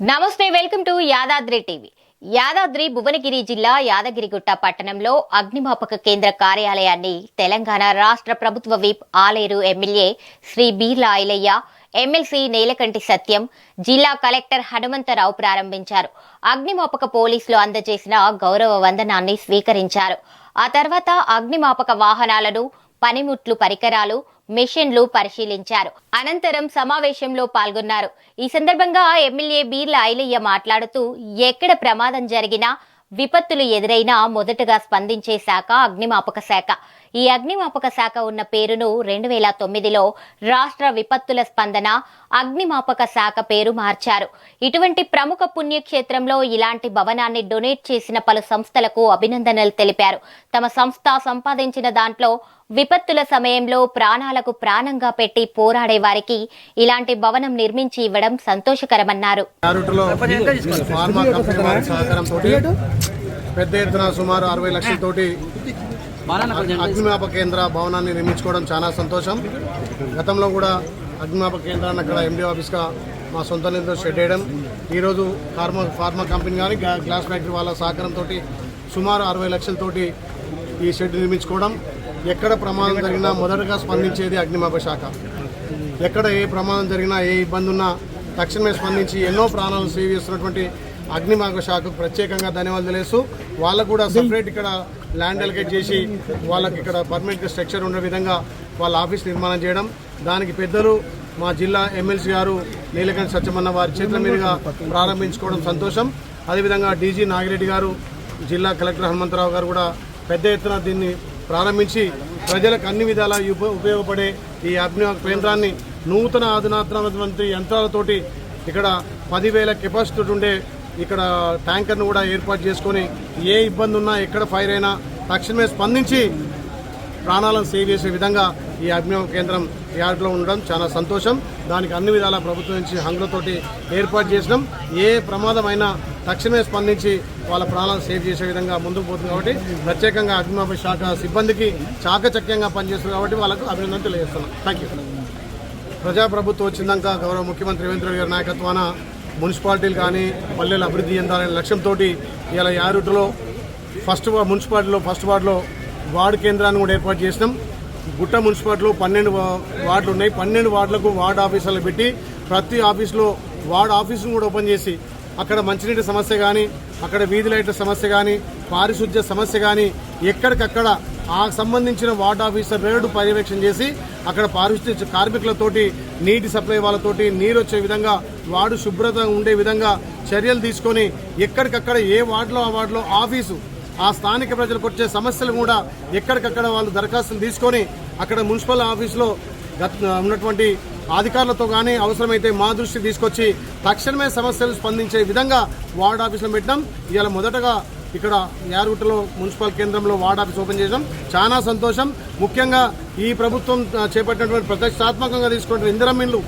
నమస్తే welcome to Yadadri TV. Yadadri Bhuvanagiri జిల్లా యాదగిరిగుట్ట పట్టణంలో అగ్నిమాపక కేంద్ర కార్యాలయాన్ని తెలంగాణ రాష్ట్ర ప్రభుత్వ whip Aleru MLA Shri Beerla Ilaiah MLC Nelakanti Satyam జిల్లా కలెక్టర్ హనుమంతరావు ప్రారంభించారు. అగ్నిమాపక పోలీసులు అందజేసిన గౌరవ వందనాన్ని స్వీకరించారు. ఆ తర్వాత అగ్నిమాపక వాహనాలను పనిముట్లు పరికరాలు మిషన్లు పరిశీలించారు. అనంతరం సమావేశంలో పాల్గొన్నారు. ఈ సందర్భంగా ఎమ్మెల్యే బీర్ల ఐలయ్య మాట్లాడుతూ ఎక్కడ ప్రమాదం జరిగినా విపత్తులు ఎదురైనా మొదటగా స్పందించే శాఖ అగ్నిమాపక శాఖ. ఈ అగ్నిమాపక శాఖ ఉన్న పేరును రెండు వేల తొమ్మిదిలో రాష్ట్ర విపత్తుల స్పందన అగ్నిమాపక శాఖ పేరు మార్చారు. ఇటువంటి ప్రముఖ పుణ్యక్షేత్రంలో ఇలాంటి భవనాన్ని డొనేట్ చేసిన పలు సంస్థలకు అభినందనలు తెలిపారు. తమ సంస్థ సంపాదించిన దాంట్లో విపత్తుల సమయంలో ప్రాణాలకు ప్రాణంగా పెట్టి పోరాడే వారికి ఇలాంటి భవనం నిర్మించి ఇవ్వడం సంతోషకరమన్నారు. పెద్ద ఎత్తున సుమారు అరవై లక్షలతోటి అగ్నిమాప కేంద్ర భవనాన్ని నిర్మించుకోవడం చాలా సంతోషం. గతంలో కూడా అగ్నిమాప కేంద్రాన్ని అక్కడ ఎండి ఆఫీస్గా మా సొంత నిధులు షెడ్ వేయడం ఈరోజు ఫార్మా ఫార్మా కంపెనీ కానీ గ్లాస్ ఫ్యాక్టరీ వాళ్ళ సహకారంతో సుమారు అరవై లక్షలతోటి ఈ షెడ్ నిర్మించుకోవడం. ఎక్కడ ప్రమాదం జరిగినా మొదటగా స్పందించేది అగ్నిమాప శాఖ. ఎక్కడ ఏ ప్రమాదం జరిగినా ఏ ఇబ్బంది ఉన్నా తక్షణమే స్పందించి ఎన్నో ప్రాణాలు సేవ్ చేస్తున్నటువంటి అగ్నిమాప శాఖకు ప్రత్యేకంగా ధన్యవాదాలు తెలుస్తూ వాళ్ళకు కూడా సపరేట్ ఇక్కడ ల్యాండ్ అలకేట్ చేసి వాళ్ళకి ఇక్కడ పర్మనెంట్ స్ట్రక్చర్ ఉండే విధంగా వాళ్ళ ఆఫీస్ నిర్మాణం చేయడం. దానికి పెద్దలు మా జిల్లా ఎమ్మెల్సీ గారు నీలకంఠ సత్యమన్న వారి చేతుల మీదుగా ప్రారంభించుకోవడం సంతోషం. అదేవిధంగా డీజీ నాగిరెడ్డి గారు జిల్లా కలెక్టర్ హనుమంతరావు గారు కూడా పెద్ద ఎత్తున దీన్ని ప్రారంభించి ప్రజలకు అన్ని విధాలా ఉపయోగపడే ఈ అగ్ని కేంద్రాన్ని నూతన అధునాతనమైనటువంటి యంత్రాలతోటి ఇక్కడ పదివేల కెపాసిటీ ఉండే ఇక్కడ ట్యాంకర్ను కూడా ఏర్పాటు చేసుకొని ఏ ఇబ్బంది ఉన్నా ఎక్కడ ఫైర్ అయినా తక్షణమే స్పందించి ప్రాణాలను సేవ్ చేసే విధంగా ఈ అగ్నిమాపక కేంద్రం యార్డ్లో ఉండడం చాలా సంతోషం. దానికి అన్ని విధాల ప్రభుత్వం నుంచి హంగులతోటి ఏర్పాటు చేసినాం. ఏ ప్రమాదం అయినా తక్షణమే స్పందించి వాళ్ళ ప్రాణాలను సేవ్ చేసే విధంగా ముందుకు పోతుంది కాబట్టి ప్రత్యేకంగా అగ్నిమాపక శాఖ సిబ్బందికి చాకచక్యంగా పనిచేస్తుంది కాబట్టి వాళ్ళకు అభినందన తెలియజేస్తున్నాం. థ్యాంక్ యూ ప్రజాప్రభుత్వం వచ్చిందాక గౌరవ ముఖ్యమంత్రి రేవంత్ రెడ్డి గారి నాయకత్వాన మున్సిపాలిటీలు కానీ పల్లెలు అభివృద్ధి చెందాలనే లక్ష్యంతో ఇలా యారుట్లో ఫస్ట్ మున్సిపాలిటీలో ఫస్ట్ వార్డులో వార్డు కేంద్రాన్ని కూడా ఏర్పాటు చేసినాం. గుట్ట మున్సిపాలిటీలో పన్నెండు వార్డులు ఉన్నాయి. పన్నెండు వార్డులకు వార్డు ఆఫీసులు పెట్టి ప్రతి ఆఫీసులో వార్డు ఆఫీసును కూడా ఓపెన్ చేసి అక్కడ మంచినీటి సమస్య కానీ అక్కడ వీధి లైట్ల సమస్య కానీ పారిశుద్ధ్య సమస్య కానీ ఎక్కడికక్కడ ఆ సంబంధించిన వార్డ్ ఆఫీసర్ రేడు పర్యవేక్షణ చేసి అక్కడ పారిశుద్ధ్య కార్మికులతోటి నీటి సప్లై వాళ్ళతోటి నీరు వచ్చే విధంగా వార్డు శుభ్రత ఉండే విధంగా చర్యలు తీసుకొని ఎక్కడికక్కడ ఏ వార్డులో ఆ వార్డులో ఆఫీసు ఆ స్థానిక ప్రజలకు వచ్చే సమస్యలు కూడా ఎక్కడికక్కడ వాళ్ళు దరఖాస్తులు తీసుకొని అక్కడ మున్సిపల్ ఆఫీసులో గత ఉన్నటువంటి అధికారులతో కానీ అవసరమైతే మా దృష్టి తీసుకొచ్చి తక్షణమే సమస్యలు స్పందించే విధంగా వార్డ్ ఆఫీసులో పెట్టినాం. ఇవాళ మొదటగా ఇక్కడ యారుగుట్టలో మున్సిపల్ కేంద్రంలో వార్డ్ ఆఫీస్ ఓపెన్ చేసాం చాలా సంతోషం. ముఖ్యంగా ఈ ప్రభుత్వం చేపట్టినటువంటి ప్రతిష్టాత్మకంగా తీసుకుంటున్న ఇందిరమిన్లు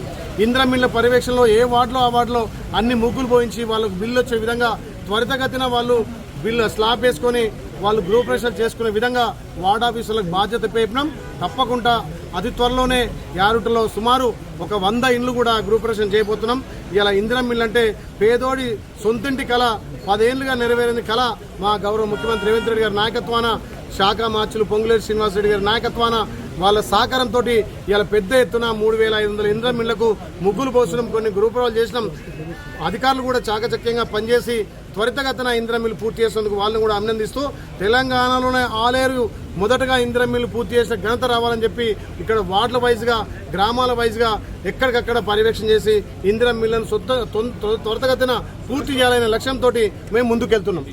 ఇందిరమిన్ల పర్యవేక్షణలో ఏ వార్డులో ఆ వార్డులో అన్ని ముగ్గులు పోయించి వాళ్ళకు బిల్లు వచ్చే విధంగా త్వరితగతిన వాళ్ళు బిల్లు స్లాబ్ వేసుకొని వాళ్ళు గ్రూప్ ప్రెషర్ చేసుకునే విధంగా వార్డ్ ఆఫీసులకు బాధ్యత పేపినాం. తప్పకుండా అతి త్వరలోనే యారుటలో సుమారు ఒక వంద ఇండ్లు కూడా గ్రూప్ చేయబోతున్నాం. ఇలా ఇందిరం ఇల్లు అంటే పేదోడి సొంతింటి కళ పదేళ్ళుగా నెరవేరింది కళ మా గౌరవ ముఖ్యమంత్రి రేవంత్ రెడ్డి గారి నాయకత్వాన శాఖ మార్చులు పొంగులేరు శ్రీనివాసరెడ్డి గారి నాయకత్వాన వాళ్ళ సహకారంతో ఇలా పెద్ద ఎత్తున మూడు వేల ఐదు వందల ఇంద్రం ఇళ్ళకు ముగ్గులు పోసడం కొన్ని గ్రూపులు చేసినాం. అధికారులు కూడా చాకచక్యంగా పనిచేసి త్వరితగతిన ఇంద్రమిల్లు పూర్తి చేసేందుకు వాళ్ళని కూడా అభినందిస్తూ తెలంగాణలోనే ఆలేరు మొదటగా ఇంద్రమిల్లు పూర్తి చేసిన ఘనత రావాలని చెప్పి ఇక్కడ వార్డుల వైజ్గా గ్రామాల వైజ్గా ఎక్కడికక్కడ పర్యవేక్షణ చేసి ఇందిరం మిల్లను సొంత త్వరితగతిన పూర్తి చేయాలనే లక్ష్యంతో మేము ముందుకెళ్తున్నాం.